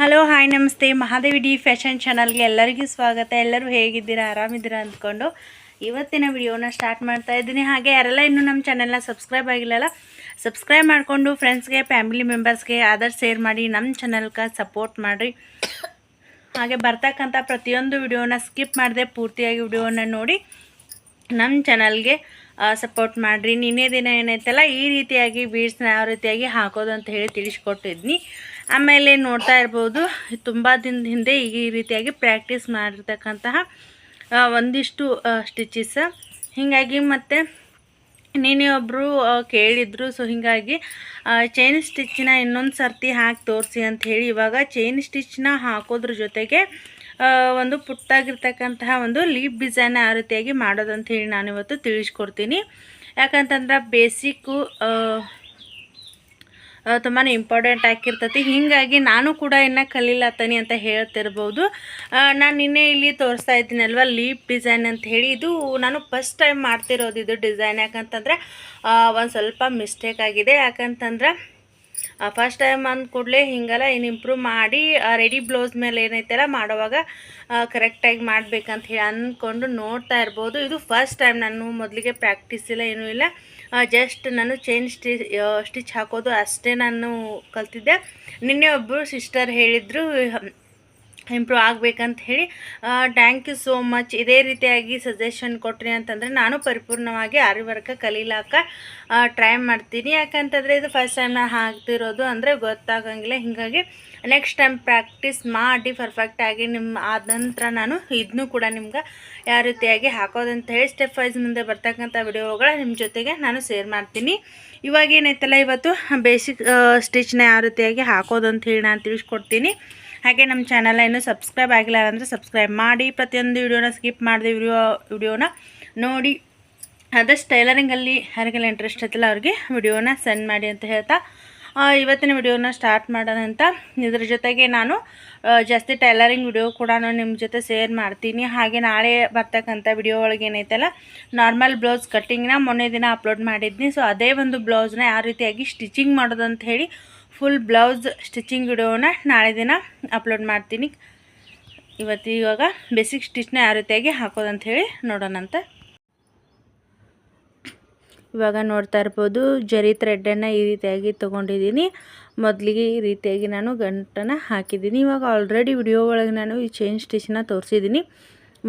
Hello hi ನಮಸ್ತೆ Mahadevi D fashion ಚಾನಲ್ಗೆ ಎಲ್ಲರಿಗೂ ಸ್ವಾಗತ. ಎಲ್ಲರೂ ಹೇಗಿದ್ದೀರಾ? ಆರಾಮಿದ್ದೀರಾ ಅಂದ್ಕೊಂಡು ಇವತ್ತಿನ ವಿಡಿಯೋನ ಸ್ಟಾರ್ಟ್ ಮಾಡ್ತಾ ಇದ್ದೀನಿ. ಹಾಗೆ ಯಾರೆಲ್ಲ ಇನ್ನೂ ನಮ್ಮ ಚಾನೆಲ್ನ ಸಬ್ಸ್ಕ್ರೈಬ್ ಆಗಿಲ್ಲಲ್ಲ ಸಬ್ಸ್ಕ್ರೈಬ್ ಮಾಡಿಕೊಂಡು ಫ್ರೆಂಡ್ಸ್ಗೆ ಫ್ಯಾಮಿಲಿ ಮೆಂಬರ್ಸ್ಗೆ ಆದರ್ ಶೇರ್ ಮಾಡಿ, ನಮ್ಮ ಚಾನಲ್ಗೆ ಸಪೋರ್ಟ್ ಮಾಡಿರಿ. ಹಾಗೆ ಬರ್ತಕ್ಕಂಥ ಪ್ರತಿಯೊಂದು ವಿಡಿಯೋನ ಸ್ಕಿಪ್ ಮಾಡದೆ ಪೂರ್ತಿಯಾಗಿ ವಿಡಿಯೋನ ನೋಡಿ ನಮ್ಮ ಚಾನಲ್ಗೆ ಸಪೋರ್ಟ್ ಮಾಡಿರಿ. ನಿನ್ನೆ ದಿನ ಏನೈತಲ್ಲ ಈ ರೀತಿಯಾಗಿ ಬೀಡ್ಸ್ನ ಯಾವ ರೀತಿಯಾಗಿ ಹಾಕೋದು ಅಂತ ಹೇಳಿ ತಿಳಿಸ್ಕೊಟ್ಟಿದ್ನಿ. ಆಮೇಲೆ ನೋಡ್ತಾ ಇರ್ಬೋದು, ತುಂಬ ದಿನದ ಹಿಂದೆ ಈ ರೀತಿಯಾಗಿ ಪ್ರಾಕ್ಟೀಸ್ ಮಾಡಿರ್ತಕ್ಕಂತಹ ಒಂದಿಷ್ಟು ಸ್ಟಿಚಸ್ ಹೀಗಾಗಿ ಮತ್ತು ನೀನೇ ಒಬ್ಬರು ಕೇಳಿದರು ಸೊ ಹೀಗಾಗಿ ಚೈನ್ ಸ್ಟಿಚ್ನ ಇನ್ನೊಂದು ಸರ್ತಿ ಹಾಕಿ ತೋರಿಸಿ ಅಂತ ಹೇಳಿ ಇವಾಗ ಚೈನ್ ಸ್ಟಿಚ್ನ ಹಾಕೋದ್ರ ಜೊತೆಗೆ ಒಂದು ಪುಟ್ಟಾಗಿರ್ತಕ್ಕಂತಹ ಒಂದು ಲೀಪ್ ಡಿಸೈನ್ ಆ ರೀತಿಯಾಗಿ ಮಾಡೋದು ಅಂತ ಹೇಳಿ ನಾನು ಇವತ್ತು ತಿಳಿಸ್ಕೊಡ್ತೀನಿ. ಯಾಕಂತಂದ್ರೆ ಬೇಸಿಕ್ಕು ತುಂಬಾ ಇಂಪಾರ್ಟೆಂಟ್ ಆಗಿರ್ತೈತಿ. ಹೀಗಾಗಿ ನಾನು ಕೂಡ ಇನ್ನು ಕಲೀಲತ್ತನಿ ಅಂತ ಹೇಳ್ತಿರ್ಬೋದು. ನಾನು ನಿನ್ನೆ ಇಲ್ಲಿ ತೋರಿಸ್ತಾ ಇದ್ದೀನಲ್ವ ಲೀಪ್ ಡಿಸೈನ್ ಅಂತ ಹೇಳಿ. ಇದು ನಾನು ಫಸ್ಟ್ ಟೈಮ್ ಮಾಡ್ತಿರೋದು ಇದು ಡಿಸೈನ್ ಯಾಕಂತಂದರೆ ಒಂದು ಸ್ವಲ್ಪ ಮಿಸ್ಟೇಕ್ ಆಗಿದೆ. ಯಾಕಂತಂದ್ರೆ ಫಸ್ಟ್ ಟೈಮ್ ಅಂದ ಕೂಡಲೇ ಹಿಂಗೆಲ್ಲ ಏನು ಇಂಪ್ರೂವ್ ಮಾಡಿ ರೆಡಿ ಬ್ಲೌಸ್ ಮೇಲೆ ಏನೈತೆಲ್ಲ ಮಾಡುವಾಗ ಕರೆಕ್ಟಾಗಿ ಮಾಡಬೇಕಂತ ಹೇಳಿ ಅಂದ್ಕೊಂಡು ನೋಡ್ತಾ ಇರ್ಬೋದು. ಇದು ಫಸ್ಟ್ ಟೈಮ್ ನಾನು ಮೊದಲಿಗೆ ಪ್ರಾಕ್ಟೀಸ್ ಇಲ್ಲ, ಏನೂ ಇಲ್ಲ. ಜಸ್ಟ್ ನಾನು ಚೈನ್ ಸ್ಟಿ ಸ್ಟಿಚ್ ಹಾಕೋದು ಅಷ್ಟೇ ನಾನು ಕಲ್ತಿದ್ದೆ. ನಿನ್ನೆ ಒಬ್ಬರು ಸಿಸ್ಟರ್ ಹೇಳಿದರು ಇಂಪ್ರೂವ್ ಆಗಬೇಕಂತ ಹೇಳಿ ಥ್ಯಾಂಕ್ ಯು ಸೋ ಮಚ್ ಇದೇ ರೀತಿಯಾಗಿ ಸಜೆಷನ್ ಕೊಟ್ರಿ ಅಂತಂದರೆ ನಾನು ಪರಿಪೂರ್ಣವಾಗಿ ಆರಿ ವರ್ಕ ಕಲೀಲಾಕ ಟ್ರೈ ಮಾಡ್ತೀನಿ. ಯಾಕಂತಂದರೆ ಇದು ಫಸ್ಟ್ ಟೈಮ್ ನಾನು ಹಾಕ್ತಿರೋದು ಅಂದರೆ ಗೊತ್ತಾಗಂಗಿಲ್ಲ. ಹೀಗಾಗಿ ನೆಕ್ಸ್ಟ್ ಟೈಮ್ ಪ್ರಾಕ್ಟೀಸ್ ಮಾಡಿ ಪರ್ಫೆಕ್ಟಾಗಿ ನಿಮ್ಮ ಆದ ನಂತರ ನಾನು ಇದನ್ನೂ ಕೂಡ ನಿಮ್ಗೆ ಯಾವ ರೀತಿಯಾಗಿ ಹಾಕೋದಂತ ಹೇಳಿ ಸ್ಟೆಪ್ ವೈಸ್ ಮುಂದೆ ಬರ್ತಕ್ಕಂಥ ವಿಡಿಯೋಗಳ ನಿಮ್ಮ ಜೊತೆಗೆ ನಾನು ಶೇರ್ ಮಾಡ್ತೀನಿ. ಇವಾಗ ಏನೈತಲ್ಲ, ಇವತ್ತು ಬೇಸಿಕ್ ಸ್ಟಿಚ್ನ ಯಾವ ರೀತಿಯಾಗಿ ಹಾಕೋದು ಅಂತ ಹೇಳಿ ನಾನು ತಿಳಿಸ್ಕೊಡ್ತೀನಿ. ಹಾಗೆ ನಮ್ಮ ಚಾನಲ್ ಇನ್ನೂ ಸಬ್ಸ್ಕ್ರೈಬ್ ಆಗಿಲ್ಲ ಅಂದರೆ ಸಬ್ಸ್ಕ್ರೈಬ್ ಮಾಡಿ, ಪ್ರತಿಯೊಂದು ವಿಡಿಯೋನ ಸ್ಕಿಪ್ ಮಾಡಿದೆ ವಿಡಿಯೋ ವಿಡಿಯೋನ ನೋಡಿ. ಆದಷ್ಟು ಟೈಲರಿಂಗಲ್ಲಿ ಯಾರಿಗೆಲ್ಲ ಇಂಟ್ರೆಸ್ಟ್ ಐತಲ್ಲ ಅವ್ರಿಗೆ ವಿಡಿಯೋನ ಸೆಂಡ್ ಮಾಡಿ ಅಂತ ಹೇಳ್ತಾ ಇವತ್ತಿನ ವಿಡಿಯೋನ ಸ್ಟಾರ್ಟ್ ಮಾಡೋಣ ಅಂತ. ಇದ್ರ ಜೊತೆಗೆ ನಾನು ಜಾಸ್ತಿ ಟೈಲರಿಂಗ್ ವಿಡಿಯೋ ಕೂಡ ನಿಮ್ಮ ಜೊತೆ ಶೇರ್ ಮಾಡ್ತೀನಿ. ಹಾಗೆ ನಾಳೆ ಬರ್ತಕ್ಕಂಥ ವಿಡಿಯೋ ಒಳಗೆ ಏನೈತಲ್ಲ, ನಾರ್ಮಲ್ ಬ್ಲೌಸ್ ಕಟ್ಟಿಂಗ್ನ ಮೊನ್ನೆ ದಿನ ಅಪ್ಲೋಡ್ ಮಾಡಿದ್ನಿ. ಸೊ ಅದೇ ಒಂದು ಬ್ಲೌಸ್ನ ಯಾವ ರೀತಿಯಾಗಿ ಸ್ಟಿಚಿಂಗ್ ಮಾಡೋದು ಅಂತ ಹೇಳಿ ಫುಲ್ ಬ್ಲೌಸ್ ಸ್ಟಿಚಿಂಗ್ ವಿಡಿಯೋನ ನಾಳೆ ದಿನ ಅಪ್ಲೋಡ್ ಮಾಡ್ತೀನಿ. ಇವತ್ತು ಇವಾಗ ಬೇಸಿಕ್ ಸ್ಟಿಚ್ನ ಯಾವ ರೀತಿಯಾಗಿ ಹಾಕೋದಂತ ಹೇಳಿ ನೋಡೋಣಂತ. ಇವಾಗ ನೋಡ್ತಾ ಇರ್ಬೋದು, ಜರಿ ಥ್ರೆಡ್ಡನ್ನು ಈ ರೀತಿಯಾಗಿ ತೊಗೊಂಡಿದ್ದೀನಿ. ಮೊದಲಿಗೆ ಈ ರೀತಿಯಾಗಿ ನಾನು ಗಂಟನ್ನು ಹಾಕಿದ್ದೀನಿ. ಇವಾಗ ಆಲ್ರೆಡಿ ವಿಡಿಯೋ ಒಳಗೆ ನಾನು ಈ ಚೈನ್ ಸ್ಟಿಚ್ನ ತೋರಿಸಿದ್ದೀನಿ.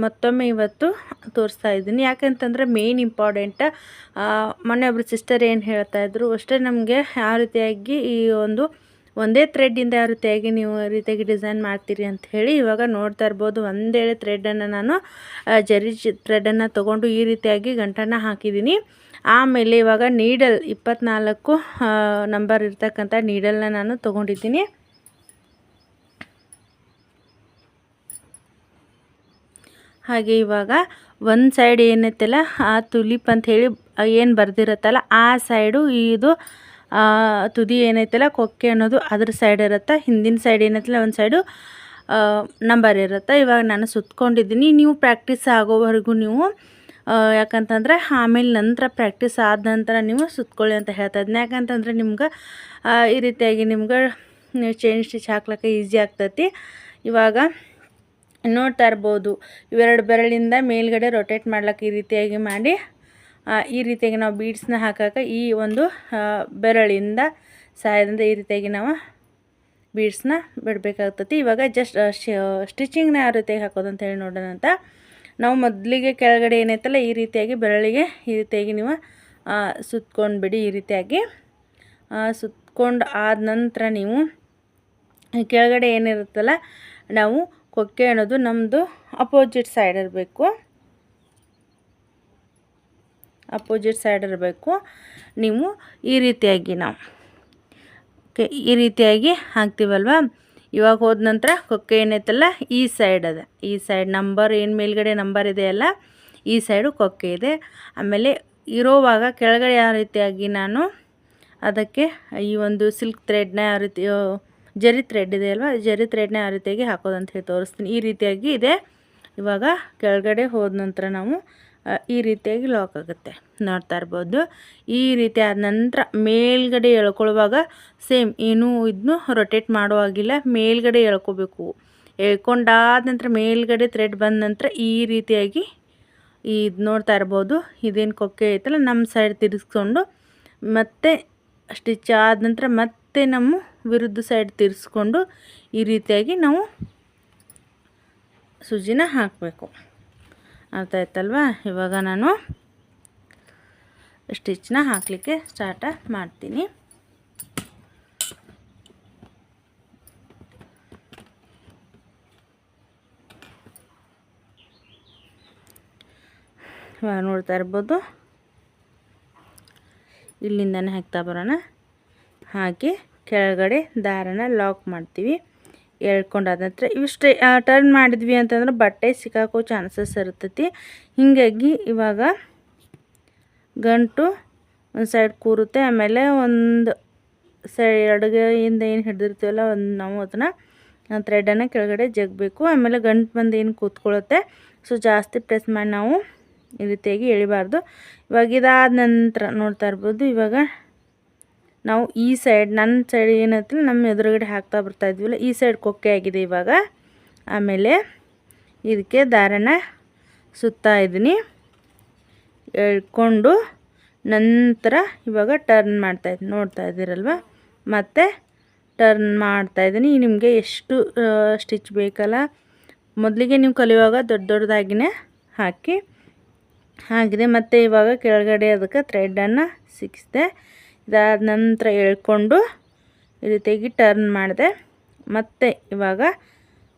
ಮತ್ತೊಮ್ಮೆ ಇವತ್ತು ತೋರಿಸ್ತಾ ಇದ್ದೀನಿ. ಯಾಕಂತಂದರೆ ಮೇನ್ ಇಂಪಾರ್ಟೆಂಟ್ ಮೊನ್ನೆ ಒಬ್ರು ಸಿಸ್ಟರ್ ಏನು ಹೇಳ್ತಾ ಇದ್ರು, ಅಷ್ಟೇ ನಮಗೆ ಯಾವ ರೀತಿಯಾಗಿ ಈ ಒಂದು, ಒಂದೇ ಥ್ರೆಡ್ಡಿಂದ ಯಾವ ರೀತಿಯಾಗಿ ನೀವು ರೀತಿಯಾಗಿ ಡಿಸೈನ್ ಮಾಡ್ತೀರಿ ಅಂತ ಹೇಳಿ ಇವಾಗ ನೋಡ್ತಾ ಇರ್ಬೋದು. ಒಂದೇಳೆ ಥ್ರೆಡನ್ನು ನಾನು ಜರಿ ಥ್ರೆಡನ್ನು ತೊಗೊಂಡು ಈ ರೀತಿಯಾಗಿ ಗಂಟನ್ನು ಹಾಕಿದ್ದೀನಿ. ಆಮೇಲೆ ಇವಾಗ ನೀಡಲ್ ಇಪ್ಪತ್ನಾಲ್ಕು ನಂಬರ್ ಇರ್ತಕ್ಕಂಥ ನೀಡಲ್ನ ನಾನು ತೊಗೊಂಡಿದ್ದೀನಿ. ಹಾಗೆ ಇವಾಗ ಒಂದು ಸೈಡ್ ಏನೈತಲ್ಲ ಆ ತುಲಿಪ್ ಅಂತ ಹೇಳಿ ಏನು ಬರ್ದಿರತ್ತಲ್ಲ, ಆ ಸೈಡು ಇದು ತುದಿ ಏನೈತಲ್ಲ ಕೊಕ್ಕೆ ಅನ್ನೋದು ಅದ್ರ ಸೈಡ್ ಇರುತ್ತೆ. ಹಿಂದಿನ ಸೈಡ್ ಏನೈತಲ್ಲ ಒಂದು ಸೈಡು ನಂಬರ್ ಇರುತ್ತೆ. ಇವಾಗ ನಾನು ಸುತ್ಕೊಂಡಿದ್ದೀನಿ. ನೀವು ಪ್ರಾಕ್ಟೀಸ್ ಆಗೋವರೆಗೂ ನೀವು ಯಾಕಂತಂದರೆ ಆಮೇಲೆ ನಂತರ ಪ್ರಾಕ್ಟೀಸ್ ಆದ ನಂತರ ನೀವು ಸುತ್ಕೊಳ್ಳಿ ಅಂತ ಹೇಳ್ತಾ ಇದ್ದೀನಿ ಯಾಕಂತಂದರೆ ನಿಮ್ಗೆ ಈ ರೀತಿಯಾಗಿ ನಿಮ್ಗೆ ಚೈನ್ ಸ್ಟಿಚ್ ಹಾಕ್ಲಿಕ್ಕೆ ಈಸಿ ಆಗ್ತೈತಿ. ಇವಾಗ ನೋಡ್ತಾ ಇರ್ಬೋದು, ಇವೆರಡು ಬೆರಳಿಂದ ಮೇಲ್ಗಡೆ ರೊಟೇಟ್ ಮಾಡ್ಲಿಕ್ಕೆ ಈ ರೀತಿಯಾಗಿ ಮಾಡಿ ಈ ರೀತಿಯಾಗಿ ನಾವು ಬೀಡ್ಸ್ನ ಹಾಕಕ್ಕೆ ಈ ಒಂದು ಬೆರಳಿಂದ ಸಹಾಯದಿಂದ ಈ ರೀತಿಯಾಗಿ ನಾವು ಬೀಡ್ಸ್ನ ಬಿಡಬೇಕಾಗ್ತತಿ. ಇವಾಗ ಜಸ್ಟ್ ಸ್ಟಿಚಿಂಗ್ನ ಯಾವ ರೀತಿಯಾಗಿ ಹಾಕೋದು ಅಂತ ಹೇಳಿ ನೋಡೋಣ ಅಂತ ನಾವು ಮೊದಲಿಗೆ ಕೆಳಗಡೆ ಏನೈತಲ್ಲ, ಈ ರೀತಿಯಾಗಿ ಬೆರಳಿಗೆ ಈ ರೀತಿಯಾಗಿ ನೀವು ಸುತ್ಕೊಂಡ್ಬಿಡಿ, ಈ ರೀತಿಯಾಗಿ ಸುತ್ಕೊಂಡು ಆದ ನಂತರ ನೀವು ಕೆಳಗಡೆ ಏನಿರುತ್ತಲ್ಲ, ನಾವು ಕೊಕ್ಕೆ ಅನ್ನೋದು ನಮ್ಮದು ಅಪೋಸಿಟ್ ಸೈಡ್ ಇರಬೇಕು. ಅಪೋಸಿಟ್ ಸೈಡ್ ಇರಬೇಕು. ನೀವು ಈ ರೀತಿಯಾಗಿ ನಾವು ಈ ರೀತಿಯಾಗಿ ಹಾಕ್ತೀವಲ್ವ? ಇವಾಗ ಹೋದ ನಂತರ ಕೊಕ್ಕೆ ಏನೈತಲ್ಲ ಈ ಸೈಡ್ ಅದ. ಈ ಸೈಡ್ ನಂಬರ್ ಏನು ಮೇಲ್ಗಡೆ ನಂಬರ್ ಇದೆಯಲ್ಲ ಈ ಸೈಡು ಕೊಕ್ಕೆ ಇದೆ. ಆಮೇಲೆ ಇರೋವಾಗ ಕೆಳಗಡೆ ಯಾವ ರೀತಿಯಾಗಿ ನಾನು ಅದಕ್ಕೆ ಈ ಒಂದು ಸಿಲ್ಕ್ ಥ್ರೆಡ್ನ ಯಾವ ರೀತಿ ಜರಿ ಥ್ರೆಡ್ ಇದೆ ಅಲ್ವಾ, ಜರಿ ಥ್ರೆಡ್ನ ಯಾವ ರೀತಿಯಾಗಿ ಹಾಕೋದಂತ ಹೇಳಿ ತೋರಿಸ್ತೀನಿ. ಈ ರೀತಿಯಾಗಿ ಇದೆ. ಇವಾಗ ಕೆಳಗಡೆ ಹೋದ ನಂತರ ನಾವು ಈ ರೀತಿಯಾಗಿ ಲಾಕ್ ಆಗುತ್ತೆ. ನೋಡ್ತಾ ಇರ್ಬೋದು. ಈ ರೀತಿ ಆದ ನಂತರ ಮೇಲ್ಗಡೆ ಎಳ್ಕೊಳ್ಳುವಾಗ ಸೇಮ್ ಏನೂ ಇದನ್ನು ರೊಟೇಟ್ ಮಾಡುವಾಗಿಲ್ಲ ಮೇಲ್ಗಡೆ ಎಳ್ಕೊಬೇಕು. ಎಳ್ಕೊಂಡಾದ ನಂತರ ಮೇಲ್ಗಡೆ ಥ್ರೆಡ್ ಬಂದ ನಂತರ ಈ ರೀತಿಯಾಗಿ ಇದು ನೋಡ್ತಾ ಇರ್ಬೋದು. ಇದೇನು ಕೊಕ್ಕೆ ಐತಲ್ಲ? ನಮ್ಮ ಸೈಡ್ ತಿರ್ಸ್ಕೊಂಡು ಮತ್ತೆ ಸ್ಟಿಚ್ ಆದ ನಂತರ ಮತ್ತೆ ನಮ್ಮ ವಿರುದ್ಧ ಸೈಡ್ ತಿರ್ಸ್ಕೊಂಡು ಈ ರೀತಿಯಾಗಿ ನಾವು ಸುಜಿನ ಹಾಕಬೇಕು. ಅರ್ಥ ಆಯ್ತಲ್ವಾ? ಇವಾಗ ನಾನು ಸ್ಟಿಚ್ನ ಹಾಕಲಿಕ್ಕೆ ಸ್ಟಾರ್ಟ ಮಾಡ್ತೀನಿ. ಇವಾಗ ನೋಡ್ತಾ ಇರ್ಬೋದು. ಇಲ್ಲಿಂದನೇ ಹಾಕ್ತಾ ಬರೋಣ. ಹಾಕಿ ಕೆಳಗಡೆ ದಾರನ ಲಾಕ್ ಮಾಡ್ತೀವಿ. ಎಳ್ಕೊಂಡಾದ ನಂತರ ಇವಿಷ್ಟೇ ಟರ್ನ್ ಮಾಡಿದ್ವಿ ಅಂತಂದ್ರೆ ಬಟ್ಟೆ ಸಿಕ್ಕಾಕೋ ಚಾನ್ಸಸ್ ಇರ್ತೈತಿ. ಹೀಗಾಗಿ ಇವಾಗ ಗಂಟು ಒಂದು ಸೈಡ್ ಕೂರುತ್ತೆ, ಆಮೇಲೆ ಒಂದು ಸೈ ಎರಡುಗೆಯಿಂದ ಏನು ಹಿಡಿದಿರ್ತೀವಲ್ಲ ಒಂದು ನಾವು ಅದನ್ನು ಥ್ರೆಡನ್ನು ಕೆಳಗಡೆ ಜಗ್ಬೇಕು. ಆಮೇಲೆ ಗಂಟು ಬಂದು ಏನು ಕೂತ್ಕೊಳ್ಳುತ್ತೆ ಸೊ ಜಾಸ್ತಿ ಪ್ರೆಸ್ ಮಾಡಿ ನಾವು ಈ ರೀತಿಯಾಗಿ ಎಳಿಬಾರ್ದು. ಇವಾಗ ಇದಾದ ನಂತರ ನೋಡ್ತಾ ಇರ್ಬೋದು, ಇವಾಗ ನಾವು ಈ ಸೈಡ್ ನನ್ನ ಸೈಡ್ ಏನಾಯ್ತಿಲ್ಲ ನಮ್ಮ ಎದುರುಗಡೆ ಹಾಕ್ತಾ ಬರ್ತಾ ಇದ್ವಿಲ್ಲ, ಈ ಸೈಡ್ ಕೊಕ್ಕೆ ಆಗಿದೆ ಇವಾಗ. ಆಮೇಲೆ ಇದಕ್ಕೆ ದಾರನ ಸುತ್ತಾ ಇದ್ದೀನಿ. ಎಳ್ಕೊಂಡು ನಂತರ ಇವಾಗ ಟರ್ನ್ ಮಾಡ್ತಾ ಇದ್ದೀನಿ ನೋಡ್ತಾ ಇದ್ದೀರಲ್ವ? ಮತ್ತು ಟರ್ನ್ ಮಾಡ್ತಾ ಇದ್ದೀನಿ. ನಿಮಗೆ ಎಷ್ಟು ಸ್ಟಿಚ್ ಬೇಕಲ್ಲ? ಮೊದಲಿಗೆ ನೀವು ಕಲಿಯುವಾಗ ದೊಡ್ಡ ದೊಡ್ಡದಾಗಿನೇ ಹಾಕಿ, ಆಗಿದೆ. ಮತ್ತು ಇವಾಗ ಕೆಳಗಡೆ ಅದಕ್ಕೆ ಥ್ರೆಡನ್ನು ಸಿಕ್ಕಿಸ್ದೆ ಇದಾದ ನಂತರ ಎಳ್ಕೊಂಡು ಈ ರೀತಿಯಾಗಿ ಟರ್ನ್ ಮಾಡಿದೆ. ಮತ್ತೆ ಇವಾಗ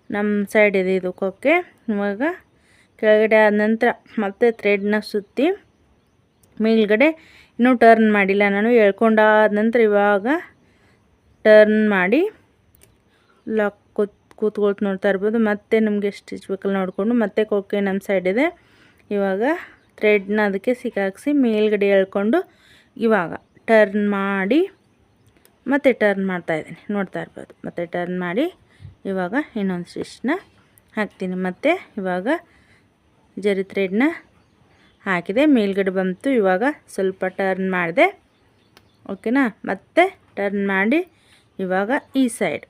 ನಮ್ಮ ಸೈಡ್ ಇದೆ ಇದು ಕೊಕ್ಕೆ. ಇವಾಗ ಕೆಳಗಡೆ ಆದ ನಂತರ ಮತ್ತೆ ಥ್ರೆಡ್ನ ಸುತ್ತಿ ಮೇಲ್ಗಡೆ ಇನ್ನೂ ಟರ್ನ್ ಮಾಡಿಲ್ಲ ನಾನು. ಎಳ್ಕೊಂಡಾದ ನಂತರ ಇವಾಗ ಟರ್ನ್ ಮಾಡಿ ಲಾಕ್ ಕೂತ್ ಕೂತ್ಕೊಳ್ತು ನೋಡ್ತಾ ಇರ್ಬೋದು. ಮತ್ತೆ ನಮಗೆ ಸ್ಟಿಚ್ ಬೇಕಲ್ಲ ನೋಡಿಕೊಂಡು ಮತ್ತೆ ಕೊಕ್ಕೆ ನಮ್ಮ ಸೈಡ್ ಇದೆ. ಇವಾಗ ಥ್ರೆಡ್ನ ಅದಕ್ಕೆ ಸಿಕ್ಕಾಕ್ಸಿ ಮೇಲ್ಗಡೆ ಎಳ್ಕೊಂಡು ಇವಾಗ. ಟರ್ನ್ ಮಾಡಿ ಮತ್ತೆ ಟರ್ನ್ ಮಾಡ್ತಾ ಇದ್ದೀನಿ. ನೋಡ್ತಾ ಇರ್ಬೋದು. ಮತ್ತೆ ಟರ್ನ್ ಮಾಡಿ ಇವಾಗ ಇನ್ನೊಂದು ಸ್ಟಿಚ್ನ ಹಾಕ್ತೀನಿ. ಮತ್ತು ಇವಾಗ ಜರಿ ಥ್ರೆಡ್ನ ಹಾಕಿದೆ. ಮೇಲ್ಗಡೆ ಬಂತು. ಇವಾಗ ಸ್ವಲ್ಪ ಟರ್ನ್ ಮಾಡಿದೆ. ಓಕೆನಾ ಮತ್ತೆ ಟರ್ನ್ ಮಾಡಿ ಇವಾಗ ಈ ಸೈಡ್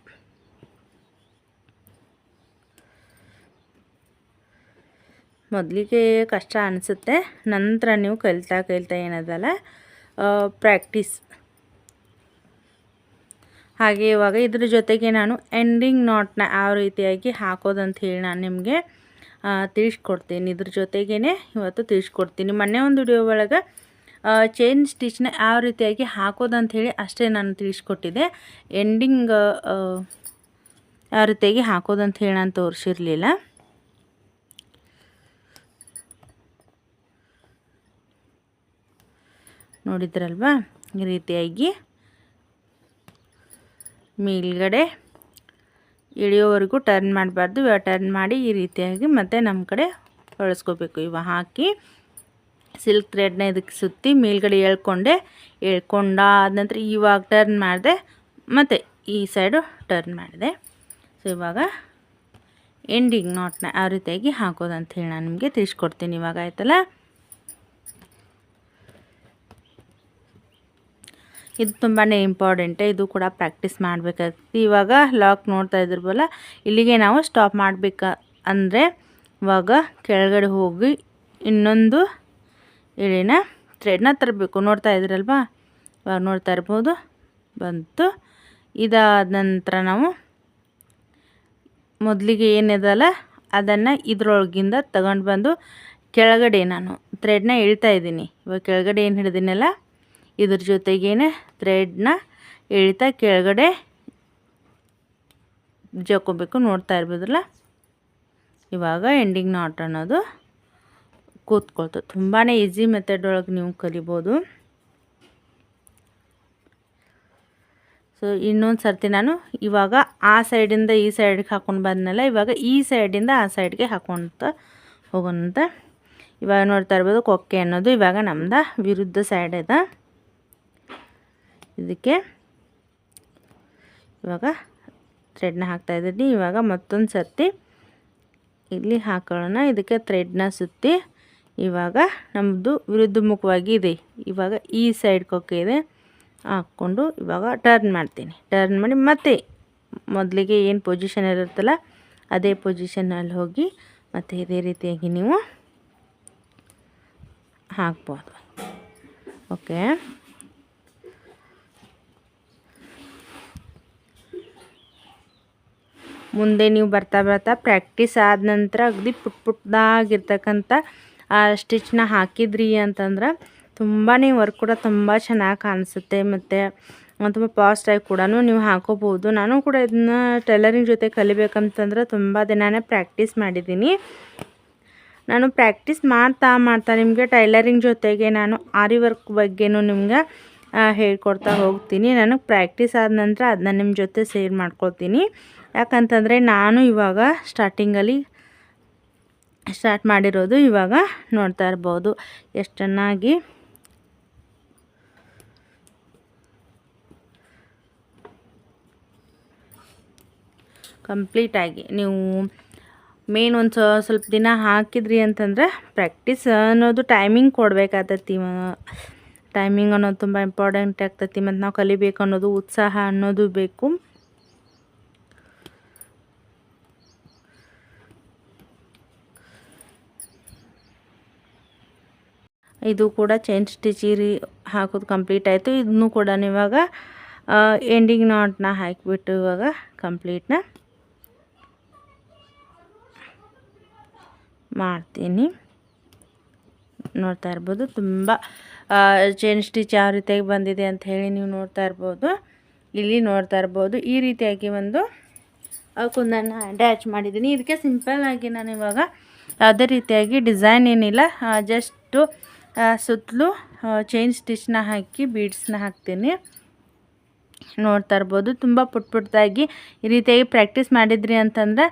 ಮೊದಲಿಗೆ ಕಷ್ಟ ಅನಿಸುತ್ತೆ. ನಂತರ ನೀವು ಕಲಿತಾ ಕಲಿತಾ ಏನದಲ್ಲ? ಪ್ರಾಕ್ಟೀಸ್ ಹಾಗೆ ಇವಾಗ ಇದ್ರ ಜೊತೆಗೆ ನಾನು ಎಂಡಿಂಗ್ ನಾಟ್ನ ಯಾವ ರೀತಿಯಾಗಿ ಹಾಕೋದಂತ ಹೇಳಿ ನಾನು ನಿಮಗೆ ತಿಳಿಸ್ಕೊಡ್ತೀನಿ. ಇದ್ರ ಜೊತೆಗೇ ಇವತ್ತು ತಿಳಿಸ್ಕೊಡ್ತೀನಿ. ಮೊನ್ನೆ ಒಂದು ವಿಡಿಯೋ ಒಳಗೆ ಚೈನ್ ಸ್ಟಿಚ್ನ ಯಾವ ರೀತಿಯಾಗಿ ಹಾಕೋದಂತ ಹೇಳಿ ಅಷ್ಟೇ ನಾನು ತಿಳಿಸ್ಕೊಟ್ಟಿದ್ದೆ. ಎಂಡಿಂಗ್ ಯಾವ ರೀತಿಯಾಗಿ ಹಾಕೋದಂತ ಹೇಳಿ ನಾನು ತೋರಿಸಿರಲಿಲ್ಲ. ನೋಡಿದ್ರಲ್ವಾ? ಈ ರೀತಿಯಾಗಿ ಮೇಲ್ಗಡೆ ಇಳಿಯೋವರೆಗೂ ಟರ್ನ್ ಮಾಡಬಾರ್ದು. ಟರ್ನ್ ಮಾಡಿ ಈ ರೀತಿಯಾಗಿ ಮತ್ತೆ ನಮ್ಮ ಕಡೆ ಹೊಳಿಸ್ಕೋಬೇಕು ಇವಾಗ ಹಾಕಿ ಸಿಲ್ಕ್ ಥ್ರೆಡ್ನ ಇದಕ್ಕೆ ಸುತ್ತಿ ಮೇಲ್ಗಡೆ ಎಳ್ಕೊಂಡೆ. ಎಳ್ಕೊಂಡಾದ ನಂತರ ಇವಾಗ ಟರ್ನ್ ಮಾಡಿದೆ. ಮತ್ತು ಈ ಸೈಡು ಟರ್ನ್ ಮಾಡಿದೆ. ಸೊ ಇವಾಗ ಎಂಡಿಂಗ್ ನಾಟ್ನ ಆ ರೀತಿಯಾಗಿ ಹಾಕೋದಂತ ಹೇಳಿ ನಾನು ನಿಮಗೆ ತಿಳಿಸ್ಕೊಡ್ತೀನಿ. ಇವಾಗ ಆಯ್ತಲ್ಲ? ಇದು ತುಂಬಾ ಇಂಪಾರ್ಟೆಂಟೆ ಇದು ಕೂಡ ಪ್ರಾಕ್ಟೀಸ್ ಮಾಡಬೇಕಾಗ್ತದೆ. ಇವಾಗ ಲಾಕ್ ನೋಡ್ತಾ ಇದ್ರಬಲ್ಲ, ಇಲ್ಲಿಗೆ ನಾವು ಸ್ಟಾಪ್ ಮಾಡಬೇಕ ಅಂದರೆ ಇವಾಗ ಕೆಳಗಡೆ ಹೋಗಿ ಇನ್ನೊಂದು ಇಳಿನ ಥ್ರೆಡ್ನ ತರಬೇಕು. ನೋಡ್ತಾ ಇದ್ರಲ್ವಾ? ಇವಾಗ ನೋಡ್ತಾ ಇರ್ಬೋದು. ಬಂತು. ಇದಾದ ನಂತರ ನಾವು ಮೊದಲಿಗೆ ಏನಿದಲ್ಲ, ಅದನ್ನು ಇದ್ರೊಳಗಿಂದ ತಗೊಂಡು ಬಂದು ಕೆಳಗಡೆ ನಾನು ಥ್ರೆಡ್ನ ಇಳ್ತಾ ಇದ್ದೀನಿ. ಇವಾಗ ಕೆಳಗಡೆ ಏನು ಹಿಡಿದಿನಲ್ಲ ಇದ್ರ ಜೊತೆಗೇನೆ ಥ್ರೆಡ್ನ ಎಳಿತಾ ಕೆಳಗಡೆ ಜಕ್ಕೋಬೇಕು ನೋಡ್ತಾ ಇರ್ಬೋದಲ್ಲ? ಇವಾಗ ಎಂಡಿಂಗ್ ನಾಟ್ ಅನ್ನೋದು ಕೂತ್ಕೊಳ್ತು. ತುಂಬಾ ಈಸಿ ಮೆಥಡ್ ಒಳಗೆ ನೀವು ಕಲಿಬೋದು. ಸೊ ಇನ್ನೊಂದು ಸರ್ತಿ ನಾನು ಇವಾಗ ಆ ಸೈಡಿಂದ ಈ ಸೈಡ್ಗೆ ಹಾಕೊಂಡು ಬಂದನಲ್ಲ, ಇವಾಗ ಈ ಸೈಡಿಂದ ಆ ಸೈಡ್ಗೆ ಹಾಕೊಂತ ಹೋಗೋಣಂತ. ಇವಾಗ ನೋಡ್ತಾ ಇರ್ಬೋದು ಕೊಕ್ಕೆ ಅನ್ನೋದು ಇವಾಗ ನಮ್ದು ವಿರುದ್ಧ ಸೈಡ್ ಇದೆ ಇದಕ್ಕೆ ಇವಾಗ ಥ್ರೆಡ್ನ ಹಾಕ್ತಾ ಇದ್ದೀನಿ. ಇವಾಗ ಮತ್ತೊಂದು ಸರ್ತಿ ಇಲ್ಲಿ ಹಾಕೊಳ್ಳೋಣ. ಇದಕ್ಕೆ ಥ್ರೆಡ್ನ ಸುತ್ತಿ ಇವಾಗ ನಮ್ಮದು ವಿರುದ್ಧ ಮುಖವಾಗಿ ಇದೆ. ಇವಾಗ ಈ ಸೈಡ್ ಕೊಕ್ಕೆ ಇದೆ. ಹಾಕ್ಕೊಂಡು ಇವಾಗ ಟರ್ನ್ ಮಾಡ್ತೀನಿ. ಟರ್ನ್ ಮಾಡಿ ಮತ್ತೆ ಮೊದಲಿಗೆ ಏನು ಪೊಸಿಷನ್ ಇರುತ್ತಲ್ಲ, ಅದೇ ಪೊಸಿಷನಲ್ಲಿ ಹೋಗಿ ಮತ್ತು ಇದೇ ರೀತಿಯಾಗಿ ನೀವು ಹಾಕ್ಬೋದು. ಓಕೆ ಮುಂದೆ ನೀವು ಬರ್ತಾ ಬರ್ತಾ ಪ್ರಾಕ್ಟೀಸ್ ಆದ ನಂತರ ಅಗದಿ ಪುಟ್ ಪುಟ್ಟದಾಗಿರ್ತಕ್ಕಂಥ ಸ್ಟಿಚ್ನ ಹಾಕಿದ್ರಿ ಅಂತಂದ್ರೆ ತುಂಬಾ ವರ್ಕ್ ಕೂಡ ತುಂಬ ಚೆನ್ನಾಗಿ ಕಾಣಿಸುತ್ತೆ ಮತ್ತು ತುಂಬ ಆಗಿ ಕೂಡ ನೀವು ಹಾಕೋಬೋದು ನಾನು ಕೂಡ ಇದನ್ನ ಟೈಲರಿಂಗ್ ಜೊತೆ ಕಲಿಬೇಕಂತಂದ್ರೆ ತುಂಬ ದಿನಾನೇ ಪ್ರಾಕ್ಟೀಸ್ ಮಾಡಿದ್ದೀನಿ. ನಾನು ಪ್ರಾಕ್ಟೀಸ್ ಮಾಡ್ತಾ ಮಾಡ್ತಾ ನಿಮಗೆ ಟೈಲರಿಂಗ್ ಜೊತೆಗೆ ನಾನು ಆರಿ ವರ್ಕ್ ಬಗ್ಗೆನೂ ನಿಮ್ಗೆ ಹೇಳ್ಕೊಡ್ತಾ ಹೋಗ್ತೀನಿ. ನಾನು ಪ್ರಾಕ್ಟೀಸ್ ಆದ ನಂತರ ಅದನ್ನ ನಿಮ್ಮ ಜೊತೆ ಸೇರ್ ಮಾಡ್ಕೊಳ್ತೀನಿ. ಯಾಕಂತಂದರೆ ನಾನು ಇವಾಗ ಸ್ಟಾರ್ಟಿಂಗಲ್ಲಿ ಸ್ಟಾರ್ಟ್ ಮಾಡಿರೋದು ಇವಾಗ ನೋಡ್ತಾ ಇರ್ಬೋದು. ಎಷ್ಟು ಚೆನ್ನಾಗಿ ಕಂಪ್ಲೀಟಾಗಿ ನೀವು ಮೇನ್ ಒಂದು ಸ್ವಲ್ಪ ದಿನ ಹಾಕಿದ್ರಿ ಅಂತಂದ್ರೆ ಪ್ರಾಕ್ಟೀಸ್ ಅನ್ನೋದು ಟೈಮಿಂಗ್ ಕೊಡಬೇಕಾಗತ್ತಿ ಟೈಮಿಂಗ್ ಅನ್ನೋದು ತುಂಬ ಇಂಪಾರ್ಟೆಂಟ್ ಆಗ್ತೈತಿ ಮತ್ತು ನಾವು ಕಲಿಬೇಕು ಅನ್ನೋದು, ಉತ್ಸಾಹ ಅನ್ನೋದು ಬೇಕು. ಇದು ಕೂಡ ಚೈನ್ ಸ್ಟಿಚಿರಿ ಹಾಕೋದು ಕಂಪ್ಲೀಟ್ ಆಯಿತು. ಇದನ್ನು ಕೂಡ ಇವಾಗ ಎಂಡಿಂಗ್ ನಾಟ್ನ ಹಾಕಿಬಿಟ್ಟು ಇವಾಗ ಕಂಪ್ಲೀಟ್ನ ಮಾಡ್ತೀನಿ. ನೋಡ್ತಾ ಇರ್ಬೋದು. ತುಂಬ ಚೈನ್ ಸ್ಟಿಚ್ ಯಾವ ರೀತಿಯಾಗಿ ಬಂದಿದೆ ಅಂತ ಹೇಳಿ ನೀವು ನೋಡ್ತಾ ಇರ್ಬೋದು. ಇಲ್ಲಿ ನೋಡ್ತಾ ಇರ್ಬೋದು. ಈ ರೀತಿಯಾಗಿ ಒಂದು ಕುಂದನ್ನು ಅಟ್ಯಾಚ್ ಮಾಡಿದ್ದೀನಿ. ಇದಕ್ಕೆ ಸಿಂಪಲ್ಲಾಗಿ ನಾನು ಇವಾಗ ಯಾವುದೇ ರೀತಿಯಾಗಿ ಡಿಸೈನ್ ಏನಿಲ್ಲ ಜಸ್ಟು ಸುತ್ತಲೂ ಚೈನ್ ಸ್ಟಿಚ್ನ ಹಾಕಿ ಬೀಡ್ಸ್ನ ಹಾಕ್ತೀನಿ. ನೋಡ್ತಾ ಇರ್ಬೋದು. ತುಂಬ ಪುಟ್ ಪುಟ್ಟದಾಗಿ ಈ ರೀತಿಯಾಗಿ ಪ್ರಾಕ್ಟೀಸ್ ಮಾಡಿದ್ರಿ ಅಂತಂದರೆ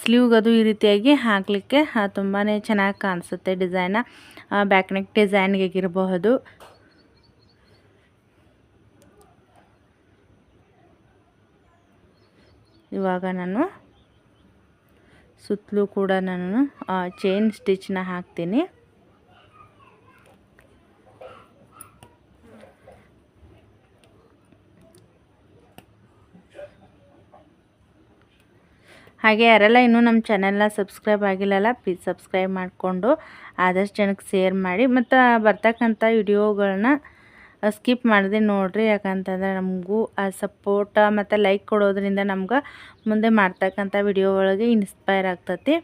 ಸ್ಲೀವ್ಗದು ಈ ರೀತಿಯಾಗಿ ಹಾಕಲಿಕ್ಕೆ ತುಂಬಾ ಚೆನ್ನಾಗಿ ಕಾಣಿಸುತ್ತೆ ಡಿಸೈನ ಬ್ಯಾಕ್ ನೆಕ್ ಡಿಸೈನ್ಗಿರಬಹುದು ಇವಾಗ ನಾನು ಸುತ್ತಲೂ ಕೂಡ ನಾನು ಚೈನ್ ಸ್ಟಿಚ್ನ ಹಾಕ್ತೀನಿ. ಹಾಗೆ ಯಾರೆಲ್ಲ ಇನ್ನೂ ನಮ್ಮ ಚಾನೆಲ್ನ ಸಬ್ಸ್ಕ್ರೈಬ್ ಆಗಿಲ್ಲಲ್ಲ ಪ್ಲೀಸ್ ಸಬ್ಸ್ಕ್ರೈಬ್ ಮಾಡಿಕೊಂಡು ಆದಷ್ಟು ಜನಕ್ಕೆ ಶೇರ್ ಮಾಡಿ. ಮತ್ತು ಬರ್ತಕ್ಕಂಥ ವಿಡಿಯೋಗಳನ್ನ ಸ್ಕಿಪ್ ಮಾಡಿದೆ ನೋಡಿರಿ. ಯಾಕಂತಂದರೆ ನಮಗೂ ಆ ಸಪೋರ್ಟ ಮತ್ತು ಲೈಕ್ ಕೊಡೋದ್ರಿಂದ ನಮ್ಗೆ ಮುಂದೆ ಮಾಡ್ತಕ್ಕಂಥ ವಿಡಿಯೋ ಒಳಗೆ ಇನ್ಸ್ಪೈರ್ ಆಗ್ತತಿ.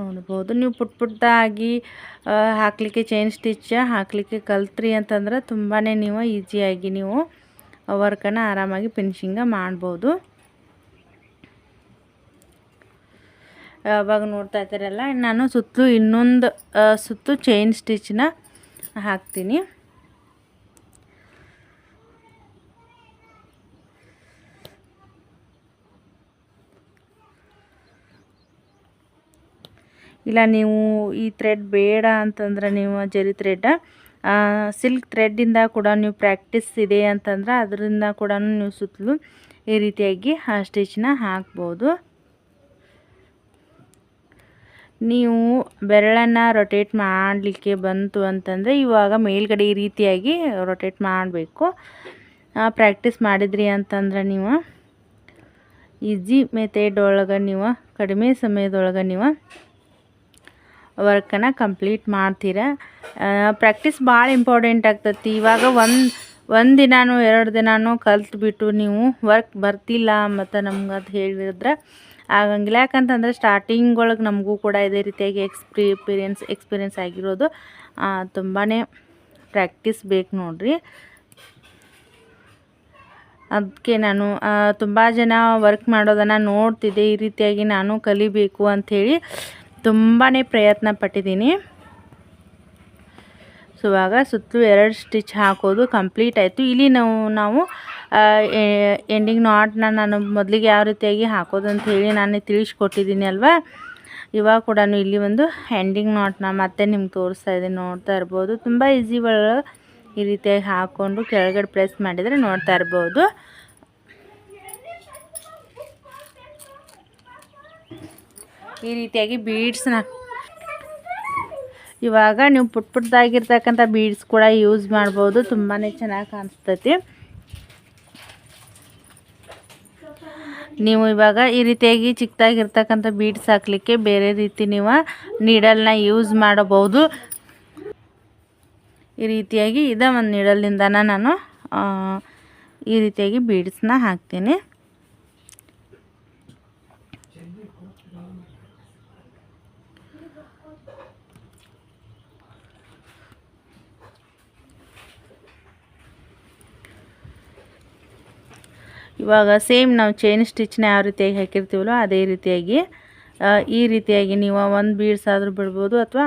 ನೋಡ್ಬೋದು ನೀವು ಪುಟ್ ಪುಟ್ಟದಾಗಿ ಹಾಕಲಿಕ್ಕೆ ಚೈನ್ ಸ್ಟಿಚ್ ಹಾಕಲಿಕ್ಕೆ ಕಲ್ತ್ರಿ ಅಂತಂದ್ರೆ ತುಂಬಾ ನೀವು ಈಸಿಯಾಗಿ ನೀವು ವರ್ಕನ್ನು ಆರಾಮಾಗಿ ಫಿನಿಶಿಂಗ ಮಾಡ್ಬೋದು. ಅವಾಗ ನೋಡ್ತಾ ಇದ್ದೀರಲ್ಲ, ನಾನು ಸುತ್ತಲೂ ಇನ್ನೊಂದು ಸುತ್ತು ಚೈನ್ ಸ್ಟಿಚ್ನ ಹಾಕ್ತೀನಿ. ಇಲ್ಲ ನೀವು ಈ ಥ್ರೆಡ್ ಬೇಡ ಅಂತಂದ್ರೆ ನೀವು ಜರಿ ಥ್ರೆಡ್ ಸಿಲ್ಕ್ ಥ್ರೆಡ್ಡಿಂದ ಕೂಡ ನೀವು ಪ್ರಾಕ್ಟೀಸ್ ಇದೆ ಅಂತಂದ್ರೆ ಅದರಿಂದ ಕೂಡ ನೀವು ಸುತ್ತಲೂ ಈ ರೀತಿಯಾಗಿ ಆ ಸ್ಟಿಚ್ನ ಹಾಕ್ಬೋದು. ನೀವು ಬೆರಳನ್ನು ರೊಟೇಟ್ ಮಾಡಲಿಕ್ಕೆ ಬಂತು ಅಂತಂದರೆ ಇವಾಗ ಮೇಲ್ಗಡೆ ಈ ರೀತಿಯಾಗಿ ರೊಟೇಟ್ ಮಾಡಬೇಕು. ಪ್ರಾಕ್ಟೀಸ್ ಮಾಡಿದ್ರಿ ಅಂತಂದ್ರೆ ನೀವು ಈಜಿ ಮೆಥೆಡ್ ಒಳಗೆ ನೀವು, ಕಡಿಮೆ ಸಮಯದೊಳಗೆ ನೀವು ವರ್ಕನ್ನು ಕಂಪ್ಲೀಟ್ ಮಾಡ್ತೀರ? ಪ್ರಾಕ್ಟೀಸ್ ಭಾಳ ಇಂಪಾರ್ಟೆಂಟ್ ಆಗ್ತತಿ. ಇವಾಗ ಒಂದು ಒಂದು ದಿನಾನು ಎರಡು ದಿನಾನೂ ಕಲ್ತು ಬಿಟ್ಟು ನೀವು ವರ್ಕ್ ಬರ್ತಿಲ್ಲ ಮತ್ತು ನಮ್ಗೆ ಅದು ಹೇಳಿದ್ರೆ ಆಗಂಗಿಲ್ಲ. ಯಾಕಂತಂದರೆ ಸ್ಟಾರ್ಟಿಂಗ್ ಒಳಗೆ ನಮಗೂ ಕೂಡ ಇದೇ ರೀತಿಯಾಗಿ ಎಕ್ಸ್ಪೀರಿಯನ್ಸ್ ಎಕ್ಸ್ಪೀರಿಯೆನ್ಸ್ ಆಗಿರೋದು. ತುಂಬಾ ಪ್ರಾಕ್ಟೀಸ್ ಬೇಕು ನೋಡಿರಿ. ಅದಕ್ಕೆ ನಾನು ತುಂಬ ಜನ ವರ್ಕ್ ಮಾಡೋದನ್ನು ನೋಡ್ತಿದ್ದೆ. ಈ ರೀತಿಯಾಗಿ ನಾನು ಕಲಿಬೇಕು ಅಂಥೇಳಿ ತುಂಬಾ ಪ್ರಯತ್ನ ಪಟ್ಟಿದ್ದೀನಿ. ಸೊ ಇವಾಗ ಸುತ್ತಲೂ ಎರಡು ಸ್ಟಿಚ್ ಹಾಕೋದು ಕಂಪ್ಲೀಟ್ ಆಯಿತು. ಇಲ್ಲಿ ನಾವು ನಾವು ಎಂಡಿಂಗ್ ನಾಟ್ನ ನಾನು ಮೊದಲಿಗೆ ಯಾವ ರೀತಿಯಾಗಿ ಹಾಕೋದು ಅಂತ ಹೇಳಿ ನಾನು ತಿಳಿಸ್ಕೊಟ್ಟಿದ್ದೀನಿ ಅಲ್ವಾ? ಇವಾಗ ಕೂಡ ಇಲ್ಲಿ ಒಂದು ಎಂಡಿಂಗ್ ನಾಟ್ನ ಮತ್ತೆ ನಿಮ್ಗೆ ತೋರಿಸ್ತಾ ಇದ್ದೀನಿ. ನೋಡ್ತಾ ಇರ್ಬೋದು. ತುಂಬ ಈಸಿ ಈ ರೀತಿಯಾಗಿ ಹಾಕ್ಕೊಂಡು ಕೆಳಗಡೆ ಪ್ರೆಸ್ ಮಾಡಿದರೆ ನೋಡ್ತಾ ಇರ್ಬೋದು. ಈ ರೀತಿಯಾಗಿ ಬೀಡ್ಸ್ನ ಇವಾಗ ನೀವು ಪುಟ್ ಪುಟ್ಟದಾಗಿರ್ತಕ್ಕಂಥ ಬೀಡ್ಸ್ ಕೂಡ ಯೂಸ್ ಮಾಡ್ಬೋದು. ತುಂಬಾ ಚೆನ್ನಾಗಿ ಕಾಣಿಸ್ತೈತಿ. ನೀವು ಇವಾಗ ಈ ರೀತಿಯಾಗಿ ಚಿಕ್ಕದಾಗಿರ್ತಕ್ಕಂಥ ಬೀಡ್ಸ್ ಹಾಕ್ಲಿಕ್ಕೆ ಬೇರೆ ರೀತಿ ನೀವು ನೀಡಲ್ನ ಯೂಸ್ ಮಾಡಬಹುದು. ಈ ರೀತಿಯಾಗಿ ಇದೇ ಒಂದು ನೀಡಲ್ನಿಂದ ನಾನು ಈ ರೀತಿಯಾಗಿ ಬೀಡ್ಸ್ನ ಹಾಕ್ತೀನಿ. ಇವಾಗ ಸೇಮ್ ನಾವು ಚೈನ್ ಸ್ಟಿಚ್ನ ಯಾವ ರೀತಿಯಾಗಿ ಹಾಕಿರ್ತೀವಲ್ಲೋ ಅದೇ ರೀತಿಯಾಗಿ ಈ ರೀತಿಯಾಗಿ ನೀವು ಒಂದು ಬೀಡ್ಸ್ ಆದರೂ ಬಿಡ್ಬೋದು ಅಥವಾ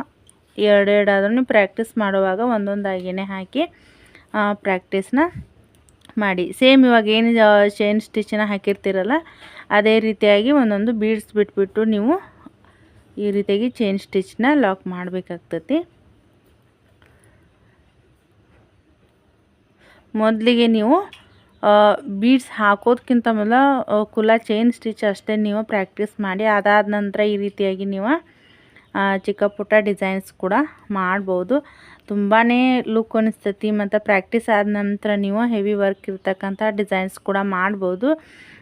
ಎರಡೆರಡಾದ್ರೂ ಪ್ರಾಕ್ಟೀಸ್ ಮಾಡುವಾಗ ಒಂದೊಂದಾಗಿಯೇ ಹಾಕಿ ಪ್ರಾಕ್ಟೀಸ್ನ ಮಾಡಿ. ಸೇಮ್ ಇವಾಗ ಏನು ಚೈನ್ ಸ್ಟಿಚ್ನ ಹಾಕಿರ್ತೀರಲ್ಲ, ಅದೇ ರೀತಿಯಾಗಿ ಒಂದೊಂದು ಬೀಡ್ಸ್ ಬಿಟ್ಬಿಟ್ಟು ನೀವು ಈ ರೀತಿಯಾಗಿ ಚೈನ್ ಸ್ಟಿಚ್ನ ಲಾಕ್ ಮಾಡಬೇಕಾಗ್ತತಿ. ಮೊದಲಿಗೆ ನೀವು ಬೀಡ್ಸ್ ಹಾಕೋದಕ್ಕಿಂತ ಮೊದಲು ಕುಲ ಚೈನ್ ಸ್ಟಿಚ್ ಅಷ್ಟೇ ನೀವು ಪ್ರಾಕ್ಟೀಸ್ ಮಾಡಿ, ಅದಾದ ನಂತರ ಈ ರೀತಿಯಾಗಿ ನೀವು ಚಿಕ್ಕ ಪುಟ್ಟ ಡಿಸೈನ್ಸ್ ಕೂಡ ಮಾಡ್ಬೋದು. ತುಂಬಾ ಲುಕ್ ಅನಿಸ್ತೈತಿ ಮತ್ತು ಪ್ರಾಕ್ಟೀಸ್ ಆದ ನಂತರ ನೀವು ಹೆವಿ ವರ್ಕ್ ಇರ್ತಕ್ಕಂಥ ಡಿಸೈನ್ಸ್ ಕೂಡ ಮಾಡ್ಬೋದು.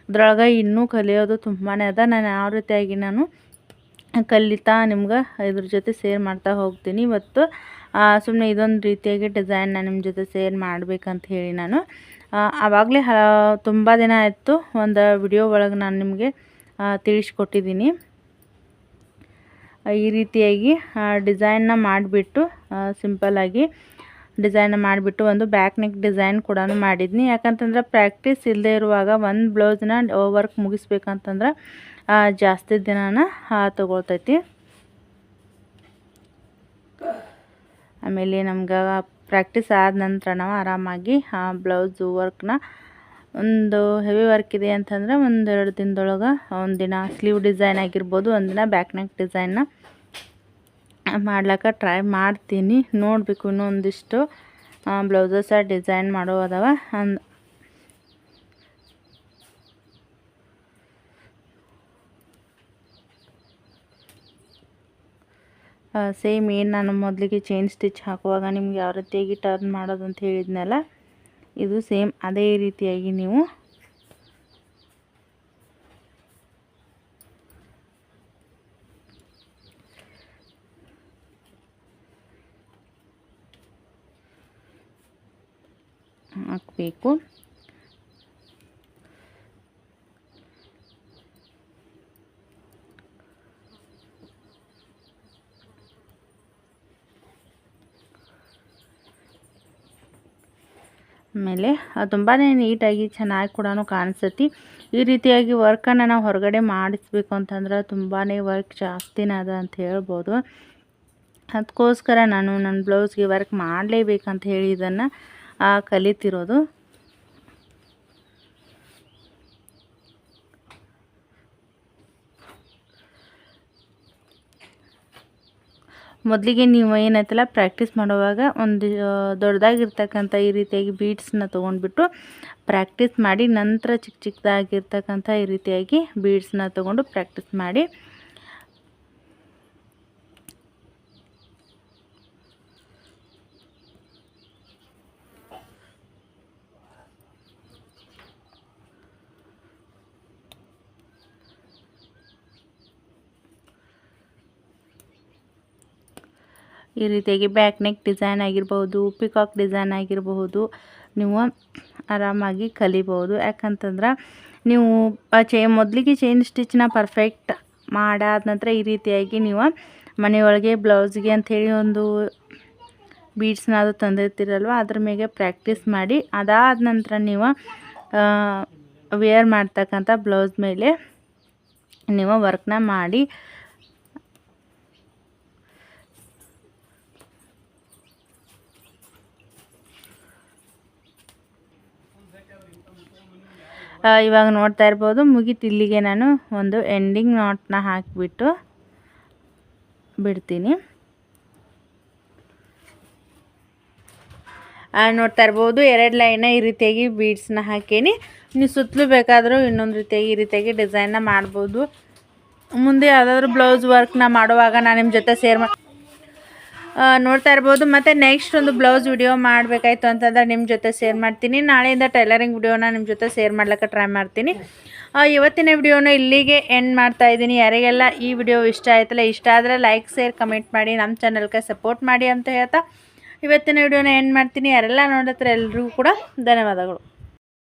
ಅದ್ರೊಳಗೆ ಇನ್ನೂ ಕಲಿಯೋದು ತುಂಬಾ ಅದ. ನಾನು ಯಾವ ರೀತಿಯಾಗಿ ನಾನು ಕಲಿತಾ ನಿಮ್ಗೆ ಇದ್ರ ಜೊತೆ ಸೇರ್ ಮಾಡ್ತಾ ಹೋಗ್ತೀನಿ. ಇವತ್ತು ಸುಮ್ಮನೆ ಇದೊಂದು ರೀತಿಯಾಗಿ ಡಿಸೈನ್ ನಾನು ನಿಮ್ಮ ಜೊತೆ ಸೇರ್ ಮಾಡ್ಬೇಕಂತ ಹೇಳಿ ನಾನು. ಆವಾಗಲೇ ತುಂಬ ದಿನ ಆಯಿತು. ಒಂದು ವಿಡಿಯೋ ಒಳಗೆ ನಾನು ನಿಮಗೆ ತಿಳಿಸ್ಕೊಟ್ಟಿದ್ದೀನಿ ಈ ರೀತಿಯಾಗಿ ಡಿಸೈನ್ನ ಮಾಡಿಬಿಟ್ಟು ಸಿಂಪಲ್ಲಾಗಿ ಡಿಸೈನ್ ಮಾಡಿಬಿಟ್ಟು ಒಂದು ಬ್ಯಾಕ್ ನೆಕ್ ಡಿಸೈನ್ ಕೂಡ ಮಾಡಿದ್ನಿ. ಯಾಕಂತಂದ್ರೆ ಪ್ರಾಕ್ಟೀಸ್ ಇಲ್ಲದೆ ಇರುವಾಗ ಒಂದು ಬ್ಲೌಸ್ನ ವರ್ಕ್ ಮುಗಿಸ್ಬೇಕಂತಂದ್ರೆ ಜಾಸ್ತಿ ದಿನನ ತಗೊಳ್ತೈತಿ. ಆಮೇಲೆ ನಮ್ಗೆ ಪ್ರಾಕ್ಟೀಸ್ ಆದ ನಂತರ ನಾವು ಆರಾಮಾಗಿ ಆ ಬ್ಲೌಸು ವರ್ಕ್ನ ಒಂದು ಹೆವಿ ವರ್ಕ್ ಇದೆ ಅಂತಂದರೆ ಒಂದೆರಡು ದಿನದೊಳಗೆ ಒಂದಿನ ಸ್ಲೀವ್ ಡಿಸೈನ್ ಆಗಿರ್ಬೋದು ಒಂದಿನ ಬ್ಯಾಕ್ ನೆಕ್ ಡಿಸೈನ್ನ ಮಾಡ್ಲಿಕ್ಕೆ ಟ್ರೈ ಮಾಡ್ತೀನಿ. ನೋಡಬೇಕು ಇನ್ನೂ ಒಂದಿಷ್ಟು ಬ್ಲೌಸಸ್ ಡಿಸೈನ್ ಮಾಡೋ ಅದಾವ. ಅಂದ್ ಸೇಮ್ ಏನು ನಾನು ಮೊದಲಿಗೆ ಚೈನ್ ಸ್ಟಿಚ್ ಹಾಕುವಾಗ ನಿಮ್ಗೆ ಯಾವ ರೀತಿಯಾಗಿ ಟರ್ನ್ ಮಾಡೋದು ಅಂತ ಹೇಳಿದ್ನಲ್ಲ, ಇದು ಸೇಮ್ ಅದೇ ರೀತಿಯಾಗಿ ನೀವು ಹಾಕಬೇಕು. ಆಮೇಲೆ ತುಂಬಾ ನೀಟಾಗಿ ಚೆನ್ನಾಗಿ ಕೂಡ ಕಾಣಿಸುತ್ತೆ ಈ ರೀತಿಯಾಗಿ ವರ್ಕನ್ನು ನಾವು ಹೊರಗಡೆ ಮಾಡಿಸ್ಬೇಕು ಅಂತಂದ್ರೆ ತುಂಬಾ ವರ್ಕ್ ಜಾಸ್ತಿನೇ ಅದ ಅಂತ ಹೇಳ್ಬೋದು. ಅದಕ್ಕೋಸ್ಕರ ನಾನು ನನ್ನ ಬ್ಲೌಸ್ಗೆ ವರ್ಕ್ ಮಾಡಲೇಬೇಕಂತ ಹೇಳಿ ಇದನ್ನು ಕಲಿತಿರೋದು. ಮೊದಲಿಗೆ ನೀವು ಏನಾಯ್ತಲ್ಲ ಪ್ರಾಕ್ಟೀಸ್ ಮಾಡುವಾಗ ಒಂದು ದೊಡ್ಡದಾಗಿರ್ತಕ್ಕಂಥ ಈ ರೀತಿಯಾಗಿ ಬೀಡ್ಸನ್ನ ತೊಗೊಂಡ್ಬಿಟ್ಟು ಪ್ರಾಕ್ಟೀಸ್ ಮಾಡಿ, ನಂತರ ಚಿಕ್ಕ ಚಿಕ್ಕದಾಗಿರ್ತಕ್ಕಂಥ ಈ ರೀತಿಯಾಗಿ ಬೀಡ್ಸನ್ನ ತೊಗೊಂಡು ಪ್ರಾಕ್ಟೀಸ್ ಮಾಡಿ ಈ ರೀತಿಯಾಗಿ ಬ್ಯಾಕ್ ನೆಕ್ ಡಿಸೈನ್ ಆಗಿರ್ಬೋದು ಪಿಕಾಕ್ ಡಿಸೈನ್ ಆಗಿರಬಹುದು, ನೀವು ಆರಾಮಾಗಿ ಕಲಿಬೋದು. ಯಾಕಂತಂದ್ರೆ ನೀವು ಚೇ, ಮೊದಲಿಗೆ ಚೈನ್ ಸ್ಟಿಚ್ನ ಪರ್ಫೆಕ್ಟ್ ಮಾಡಾದ ನಂತರ ಈ ರೀತಿಯಾಗಿ ನೀವು ಮನೆಯೊಳಗೆ ಬ್ಲೌಸ್ಗೆ ಅಂಥೇಳಿ ಒಂದು ಬೀಡ್ಸ್ನ ಅದು ತಂದಿರ್ತೀರಲ್ವ, ಅದ್ರ ಮೇಲೆ ಪ್ರಾಕ್ಟೀಸ್ ಮಾಡಿ, ಅದಾದ ನಂತರ ನೀವು ವೇರ್ ಮಾಡ್ತಕ್ಕಂಥ ಬ್ಲೌಸ್ ಮೇಲೆ ನೀವು ವರ್ಕ್ನ ಮಾಡಿ ಆ, ಇವಾಗ ನೋಡ್ತಾ ಇರ್ಬೋದು. ಮುಗೀತು. ಇಲ್ಲಿಗೆ ನಾನು ಒಂದು ಎಂಡಿಂಗ್ ನಾಟ್ನ ಹಾಕಿಬಿಟ್ಟು ಬಿಡ್ತೀನಿ. ನೋಡ್ತಾ ಇರ್ಬೋದು. ಎರಡು ಲೈನ ಈ ರೀತಿಯಾಗಿ ಬೀಡ್ಸ್ನ ಹಾಕೀನಿ. ನೀವು ಸುತ್ತಲೂ ಬೇಕಾದರೂ ಇನ್ನೊಂದು ರೀತಿಯಾಗಿ ಈ ರೀತಿಯಾಗಿ ಡಿಸೈನ್ನ ಮಾಡ್ಬೋದು. ಮುಂದೆ ಯಾವುದಾದ್ರೂ ಬ್ಲೌಸ್ ವರ್ಕ್ನ ಮಾಡುವಾಗ ನಾನು ನಿಮ್ಮ ಜೊತೆ ಸೇರ್ ಮಾ ಆ, ನೋಡ್ತಾ ಇರ್ಬೋದು. ಮತ್ತು ನೆಕ್ಸ್ಟ್ ಒಂದು ಬ್ಲೌಸ್ ವಿಡಿಯೋ ಮಾಡಬೇಕಾಯ್ತು ಅಂತಂದ್ರೆ ನಿಮ್ಮ ಜೊತೆ ಶೇರ್ ಮಾಡ್ತೀನಿ. ನಾಳೆಯಿಂದ ಟೈಲರಿಂಗ್ ವಿಡಿಯೋನ ನಿಮ್ಮ ಜೊತೆ ಶೇರ್ ಮಾಡ್ಲಿಕ್ಕೆ ಟ್ರೈ ಮಾಡ್ತೀನಿ. ಇವತ್ತಿನ ವಿಡಿಯೋನ ಇಲ್ಲಿಗೆ ಎಂಡ್ ಮಾಡ್ತಾ ಇದ್ದೀನಿ. ಯಾರಿಗೆಲ್ಲ ಈ ವಿಡಿಯೋ ಇಷ್ಟ ಆಯ್ತಲ್ಲ, ಇಷ್ಟ ಆದರೆ ಲೈಕ್ ಶೇರ್ ಕಮೆಂಟ್ ಮಾಡಿ ನಮ್ಮ ಚಾನಲ್ಗೆ ಸಪೋರ್ಟ್ ಮಾಡಿ ಅಂತ ಹೇಳ್ತಾ ಇವತ್ತಿನ ವಿಡಿಯೋನ ಎಂಡ್ ಮಾಡ್ತೀನಿ. ಯಾರೆಲ್ಲ ನೋಡತ್ರ ಎಲ್ರಿಗೂ ಕೂಡ ಧನ್ಯವಾದಗಳು.